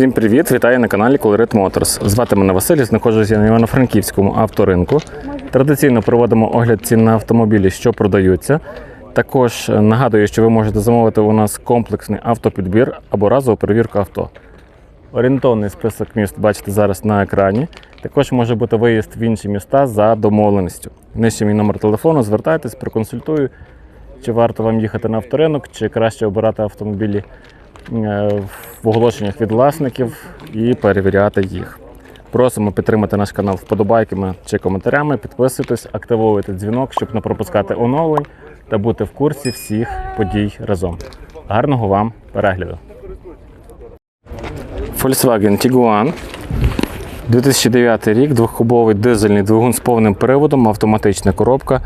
Всім привіт! Вітаю на каналі Colorit Motors. Звати мене Василь, знаходжуся на Івано-Франківському авторинку. Традиційно проводимо огляд цін на автомобілі, що продаються. Також нагадую, що ви можете замовити у нас комплексний автопідбір або разову перевірку авто. Орієнтовний список міст бачите зараз на екрані. Також може бути виїзд в інші міста за домовленістю. Нижче мій номер телефону, звертайтесь, проконсультую, чи варто вам їхати на авторинок, чи краще обирати автомобілі в оголошеннях від власників і перевіряти їх. Просимо підтримати наш канал вподобайками чи коментарями, підписуйтесь, активовуйте дзвінок, щоб не пропускати оновлень та бути в курсі всіх подій разом. Гарного вам перегляду! Volkswagen Tiguan 2009 рік, двохкубовий дизельний двигун з повним приводом, автоматична коробка,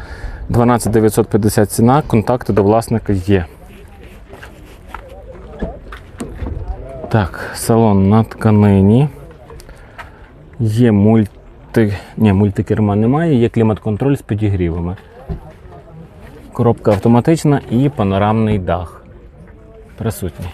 12950 ціна, контакти до власника є. Так, салон на тканині. Є мульти... Ні, мультикерма немає, є клімат-контроль з підігрівами. Коробка автоматична і панорамний дах. Присутній.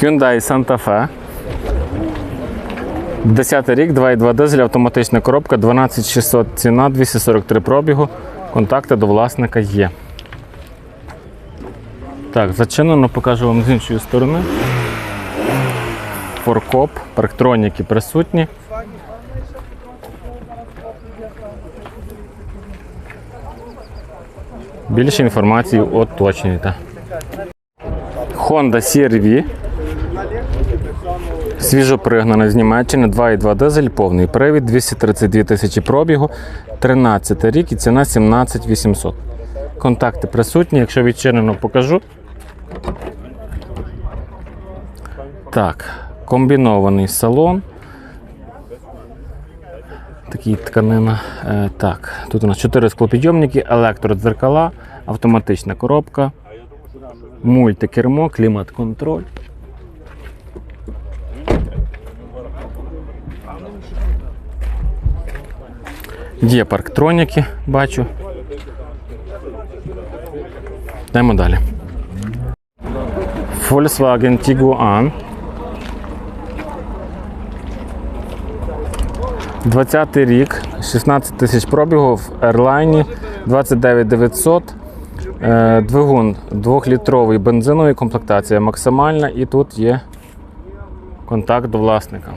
Hyundai Santa Fe. 10 рік, 2,2 дизель, автоматична коробка, 12600 ціна, 243 пробігу. Контакти до власника є. Так, зачинено, покажу вам з іншої сторони. Форкоп, парктроніки присутні. Більше інформації уточнюйте. Honda CR-V. Свіжопригнана з Німеччини, 2,2 дизель, повний привід, 232 тисячі пробігу, 13 рік і ціна 17 800. Контакти присутні, якщо відчинено, покажу. Так, комбінований салон. Такий тканина. Е, так, тут у нас 4 склопідйомники, електродзеркала, автоматична коробка, мультикермо, клімат-контроль. Є парктроніки, бачу. Йдемо далі. Volkswagen Tiguan. 20 рік, 16 тисяч пробігу в Airline, 29900. Е, Двигун 2-літровий бензиновий комплектація максимальна і тут є контакт до власника.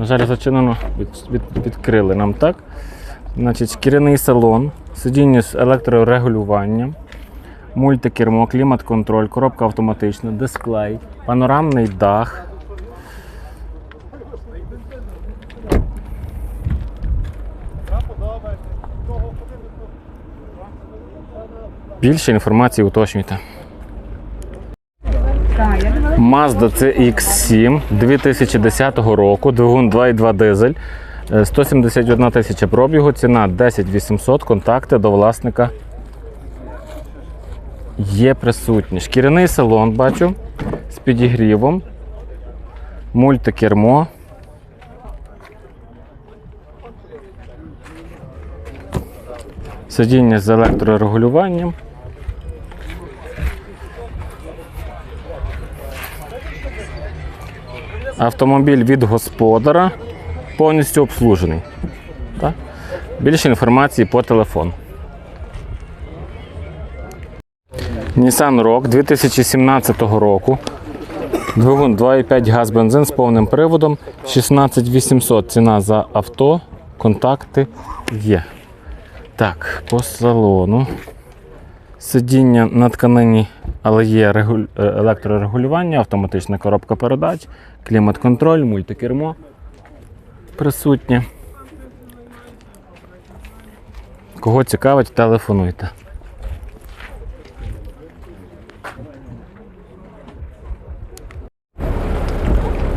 На жаль, зачинено, від, від, відкрили нам так. Значить, шкіряний салон, сидіння з електрорегулюванням, мультикермо, клімат-контроль, коробка автоматична, дисплей, панорамний дах. Більше інформації уточнюйте. Mazda CX7 2010 року, двигун 2,2 дизель, е, 171 тисяча пробігу, ціна 10 800, контакти до власника є присутні. Шкіряний салон бачу з підігрівом, мультикермо. Сидіння з електрорегулюванням. Автомобіль від господара повністю обслужений. Так? Більше інформації по телефону. Nissan Rogue 2017 року. Двигун 2,5 газ бензин з повним приводом. 16800 ціна за авто. Контакти є. Так, по салону. Сидіння на тканині, але є е, електрорегулювання, автоматична коробка передач, клімат-контроль, мультикермо присутнє. Кого цікавить, телефонуйте.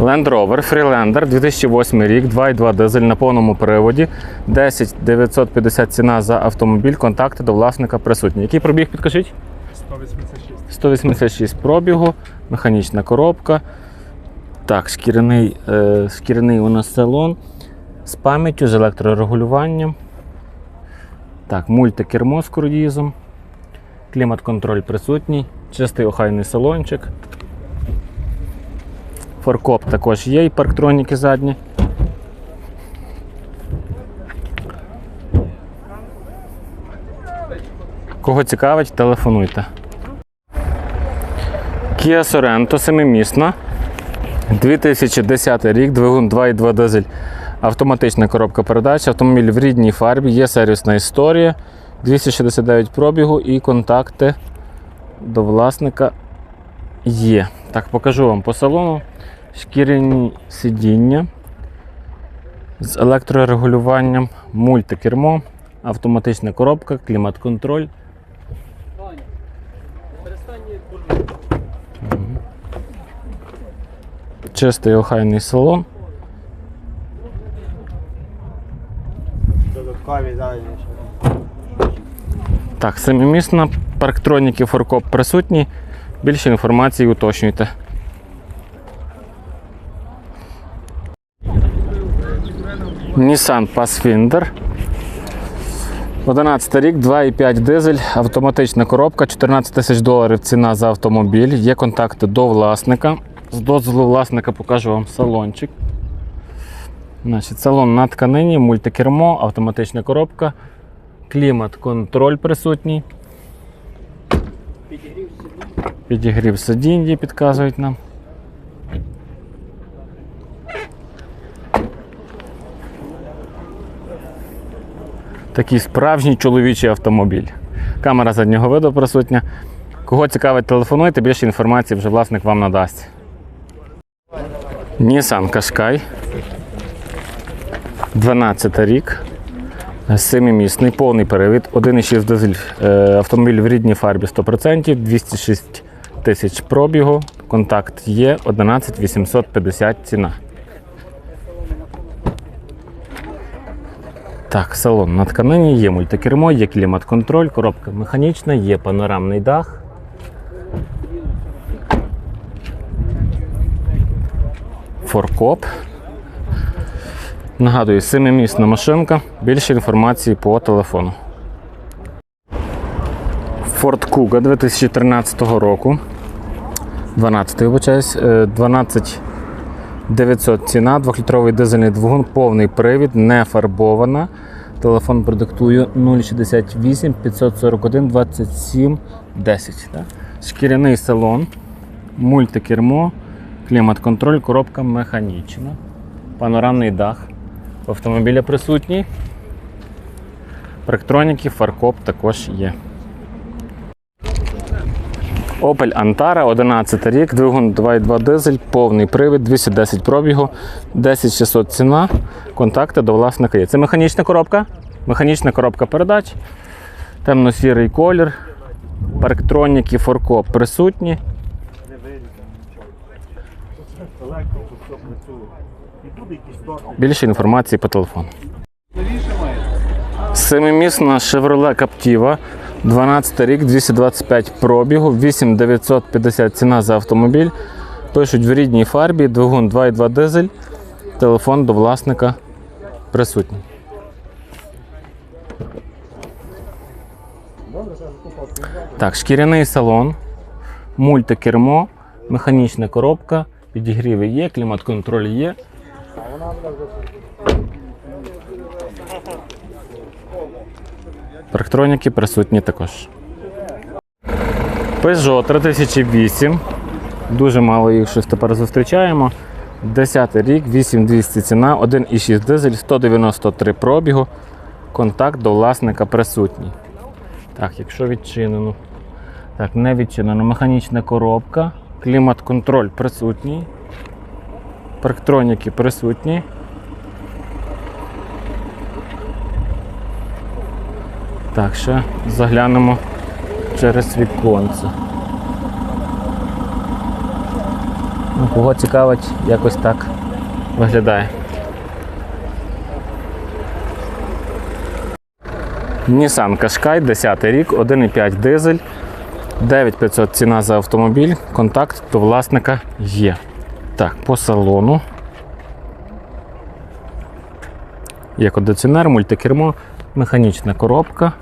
Land Rover Freelander 2008 рік, 2,2 дизель на повному приводі, 10 950 ціна за автомобіль, контакти до власника присутні. Який пробіг, підкажіть? 186. 186 пробігу, механічна коробка. Так, шкіряний, е, шкіряний у нас салон з пам'яттю, з електрорегулюванням. Так, мультикермо з круїзом. Клімат-контроль присутній, чистий охайний салончик. Форкоп також є і парктроніки задні. Кого цікавить, телефонуйте. Kia Sorento семимісна. 2010 рік, двигун 2,2 дизель, автоматична коробка передач, автомобіль в рідній фарбі, є сервісна історія, 269 пробігу і контакти до власника є. Так, покажу вам по салону. Шкіряні сидіння з електрорегулюванням, мультикермо, автоматична коробка, клімат-контроль. Чистий охайний салон. Додаткові дані. Так, семимісна, парктроніки форкоп присутні. Більше інформації уточнюйте. Nissan Pathfinder. 11 рік, 2,5 дизель, автоматична коробка, 14 тисяч доларів ціна за автомобіль. Є контакти до власника. З дозволу власника покажу вам салончик. Значить, салон на тканині, мультикермо, автоматична коробка, клімат-контроль присутній. Підігрів сидінь, підказують нам. Такий справжній чоловічий автомобіль. Камера заднього виду присутня. Кого цікавить, телефонуйте, більше інформації вже власник вам надасть. Nissan Qashqai. 12 рік. Семимісний, повний перевід, 1,6 дизель е, автомобіль в рідній фарбі 100%, 206 тисяч пробігу, контакт є, 11 850 ціна. Так, салон на тканині, є мультикермо, є клімат-контроль, коробка механічна, є панорамний дах. Форкоп. Нагадую, семимісна машинка. Більше інформації по телефону. Ford Kuga 2013 року. 12 вибачаюсь, е, 12 900 ціна, 2-літровий дизельний двигун, повний привід, не фарбована. Телефон продиктую 068 541 27 10. Так? Шкіряний салон, мультикермо, клімат-контроль, коробка механічна, панорамний дах. В автомобіля присутній. Парктроніки, фаркоп також є. Opel Antara, 11 рік, двигун 2.2 дизель, повний привід, 210 пробігу, 10600 ціна, контакти до власника є. Це механічна коробка, механічна коробка передач, темно-сірий колір, парктроніки, форкоп присутні. Більше інформації по телефону. Семимісна Chevrolet Captiva, 12 рік, 225 пробігу, 8950 ціна за автомобіль. Пишуть в рідній фарбі, двигун 2.2 дизель, телефон до власника присутній. Так, шкіряний салон, мультикермо, механічна коробка, підігріви є, клімат-контроль є. Парктроніки присутні також. Peugeot 3008. Дуже мало їх щось тепер зустрічаємо. 10 рік, 8200 ціна, 1,6 дизель, 193 пробігу. Контакт до власника присутній. Так, якщо відчинено. Так, не відчинено. Механічна коробка. Клімат-контроль присутній. Парктроніки присутні. Так, ще заглянемо через віконце. Ну, кого цікавить, якось так виглядає. Nissan Qashqai, 10 рік, 1,5 дизель, 9500 ціна за автомобіль, контакт до власника є. Так, по салону. Є кондиціонер, мультикермо, механічна коробка.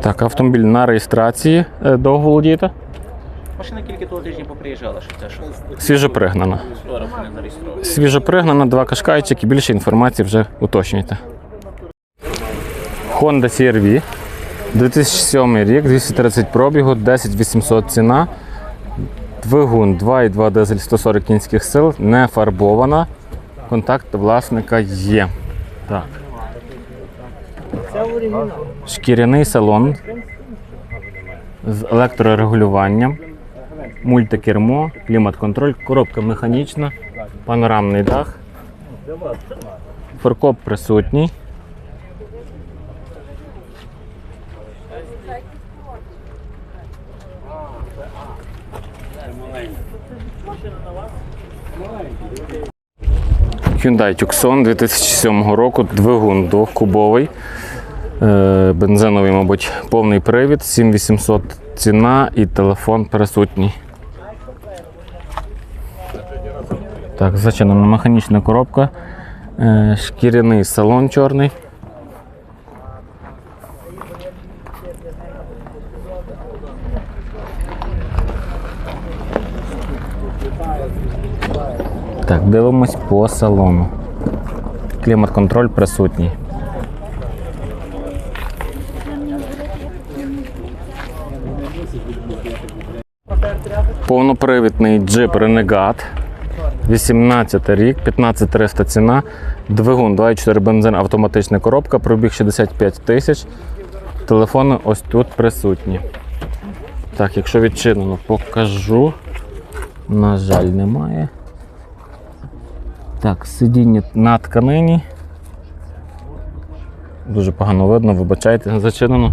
Так, автомобіль на реєстрації е, довго володієте? Машина тільки того тижня поприїжджала, що це що Свіжо пригнана. скоро мене зареєстровано. Свіжо пригнана, два кашкайчики, більше інформації вже уточнюйте. Honda CR-V. 2007 рік, 230 пробігу, 10800 ціна. Двигун 2,2 дизель 140 кінських сил, не фарбована. Контакт власника є. Так. Шкіряний салон з електрорегулюванням, мультикермо, клімат-контроль, коробка механічна, панорамний дах. Форкоп присутній. Hyundai Tucson 2007 року, двигун двохкубовий, е, бензиновий, мабуть, повний привід, 7800 ціна і телефон присутній. Так, зачинена механічна коробка, е, шкіряний салон чорний. Так, дивимось по салону. Клімат-контроль присутній. Повнопривідний джип Renegade. 18 рік, 15300 ціна. Двигун 2,4 бензин, автоматична коробка, пробіг 65 тисяч. Телефони ось тут присутні. Так, якщо відчинено, покажу. На жаль, немає. Так, сидіння на тканині. Дуже погано видно, вибачайте, зачинено.